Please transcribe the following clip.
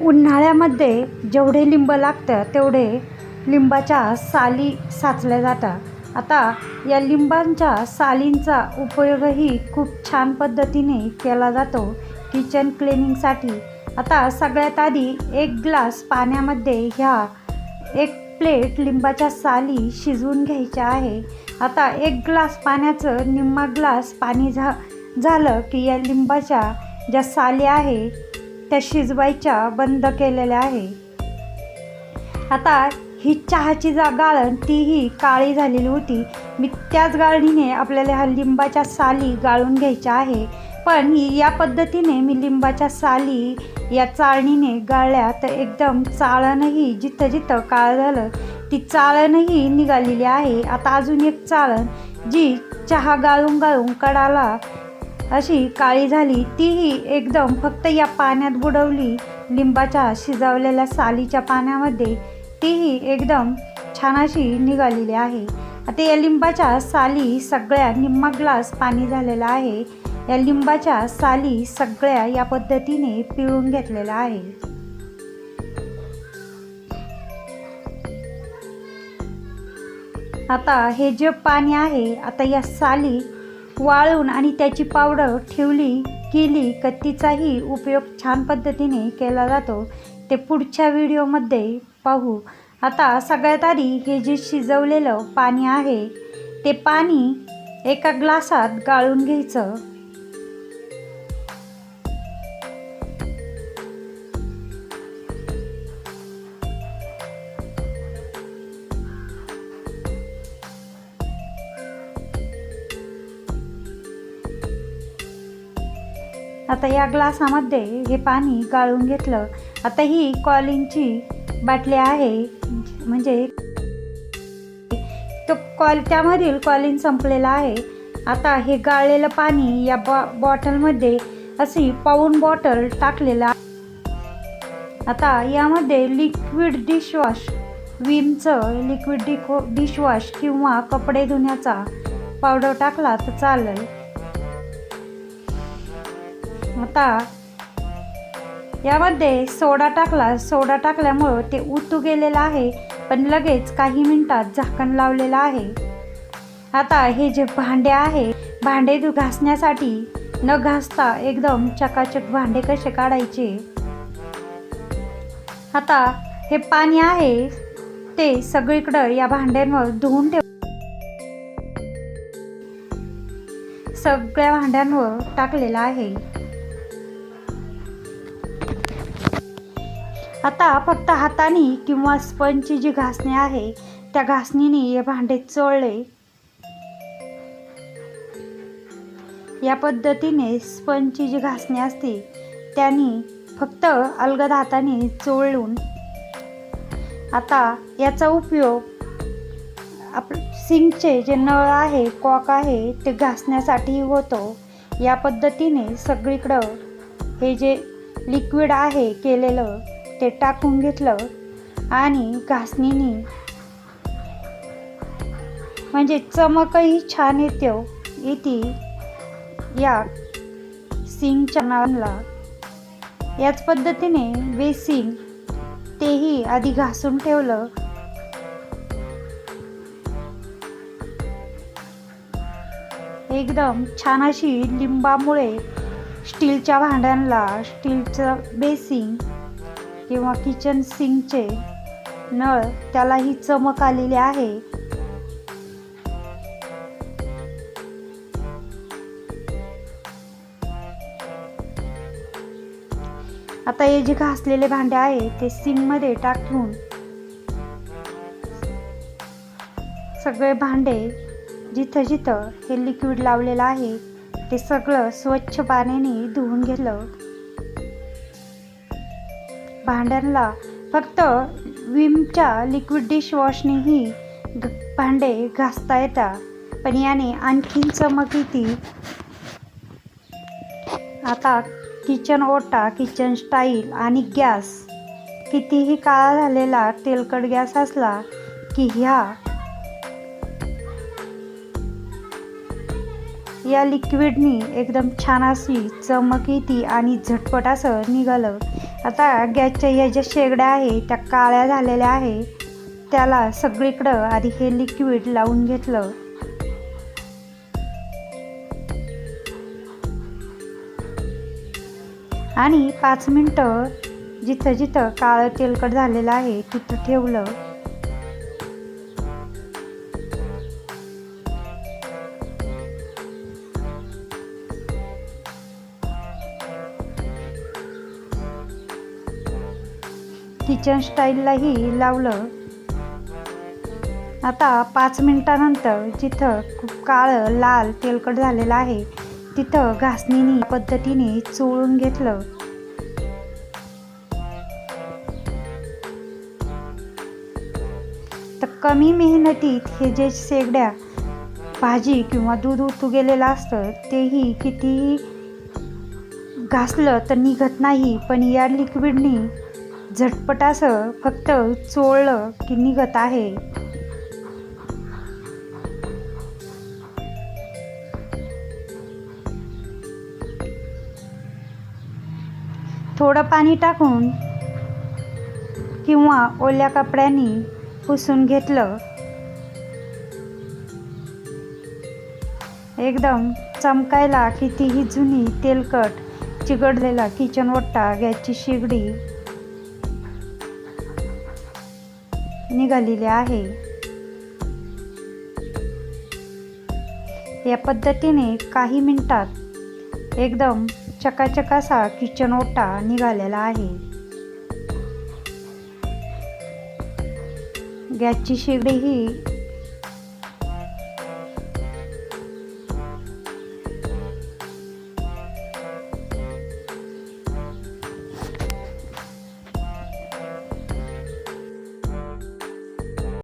उन्हाळ्यामध्ये जेवढे लिंब लागतं तेवढे लिंबाच्या साली साचल्या जातात. आता या लिंबांच्या सालींचा उपयोगही खूप छान पद्धतीने केला जातो किचन क्लिनिंगसाठी आता सगळ्यात आधी एक ग्लास पाण्यामध्ये ह्या एक प्लेट लिंबाच्या साली शिजवून घ्यायच्या आहे. आता एक ग्लास पाण्याचं निम्मा ग्लास पाणी झा झालं की या लिंबाच्या ज्या साली आहे त्या शिजवायच्या बंद केलेल्या आहे. आता ही चहाची जा गाळण तीही काळी झालेली होती. मी त्याच गाळणीने आपल्याला ह्या लिंबाच्या साली गाळून घ्यायच्या आहे. पण या पद्धतीने मी लिंबाच्या साली या चाळणीने गाळल्या तर एकदम चाळणही जिथं जिथं काळ झालं ती चाळणही निघालेली आहे. आता अजून एक चाळण जी चहा गाळून गाळून कडाला अशी काळी झाली तीही एकदम फक्त या पाण्यात बुडवली. लिंबाच्या शिजवलेल्या सालीच्या पाण्यामध्ये तीही एकदम छान अशी निघालेली आहे. आता या लिंबाच्या साली सगळ्या निम्मा ग्लास पाणी झालेलं आहे. या लिंबाच्या साली सगळ्या या पद्धतीने पिळून घेतलेल्या आहे. आता हे जे पाणी आहे आता या साली वाळून आणि त्याची पावडर ठेवली केली का तिचाही उपयोग छान पद्धतीने केला जातो. ते पुढच्या व्हिडिओमध्ये पाहू. आता सगळ्यात आधी हे जे शिजवलेलं पाणी आहे ते पाणी एका ग्लासात गाळून घ्यायचं. आता या ग्लासामध्ये हे पाणी गाळून घेतलं. आता ही कॉलिनची बाटली आहे म्हणजे तो कॉल त्यामधील कॉलिंग संपलेला आहे. आता हे गाळलेलं पाणी या बॉ बॉटलमध्ये अशी पाऊन बॉटल टाकलेला आता यामध्ये लिक्विड डिशवॉश विमचं लिक्विड डिको डिशवॉश किंवा कपडे धुण्याचा पावडर टाकला तर चालेल. आता यामध्ये सोडा टाकला. सोडा टाकल्यामुळं ते उतू गेलेलं आहे पण लगेच काही मिनिटात झाकण लावलेलं आहे. आता हे जे भांडे आहे भांडे धु घासण्यासाठी न घासता एकदम चकाचक भांडे कसे काढायचे? आता हे पाणी आहे ते सगळीकडं या भांड्यांवर धुवून ठेव सगळ्या भांड्यांवर टाकलेलं आहे. आता फक्त हाताने किंवा स्पंजची जी घासणी आहे त्या घासणीने हे भांडे चोळले. या पद्धतीने स्पंजची जी घासणी असते त्याने फक्त अलगद हाताने चोळून आता याचा उपयोग आप सिंकचे जे नळ आहे कॉक आहे ते घासण्यासाठी होतो. या पद्धतीने सगळीकडं हे जे लिक्विड आहे केलेलं ते टाकून घेतलं आणि घासणीने म्हणजे चमकही छान येते हो. येते या सिंगच्या नावाला. याच पद्धतीने बेसिन तेही आधी घासून ठेवलं. एकदम छान अशी लिंबामुळे स्टीलच्या भांड्यांना स्टीलचं बेसिंग किंवा किचन सिंकचे नळ त्यालाही चमक आलेली आहे. आता हे जे घासलेले भांडे आहे ते सिंकमध्ये टाकून सगळे भांडे जिथं जिथं हे लिक्विड लावलेलं आहे ते सगळं स्वच्छ पाण्याने धुवून घेतलं. भांड्यांना फक्त विमच्या लिक्विड डिशवॉशनेही ग भांडे घासता येतात पण याने आणखीन चमक येते आता किचन ओटा किचन स्टाईल आणि गॅस. कितीही काळा झालेला तेलकट गॅस असला की ह्या या लिक्विडनी एकदम छान अशी चमक येते आणि झटपट असं निघालं. आता गॅसच्या ह्या ज्या शेगड्या आहे त्या काळ्या झालेल्या आहे त्याला सगळीकडं आधी हे लिक्विड लावून घेतलं. आणि पाच मिनटं जिथं जिथं काळं तेलकट झालेलं आहे तिथं ठेवलं. किचन स्टाईललाही लावलं. आता पाच मिनिटानंतर जिथं खूप काळं लाल तेलकट झालेलं आहे तिथं घासणीने पद्धतीने चोळून घेतलं. तर कमी मेहनतीत हे जे शेगड्या भाजी किंवा दूध उतू गेलेलं असतं तेही कितीही घासलं तर निघत नाही पण या लिक्विडनी झटपटासं फक्त चोळलं की निघत आहे. थोडं पाणी टाकून किंवा ओल्या कपड्यांनी पुसून घेतलं. एकदम चमकायला कितीही जुनी तेलकट चिघडलेला किचन ओटा गॅसची शेगडी निघालेले आहे. या पद्धतीने काही मिनिटात एकदम चकाचक असा किचन ओटा निघालेला आहे. गॅसची शेगडी ही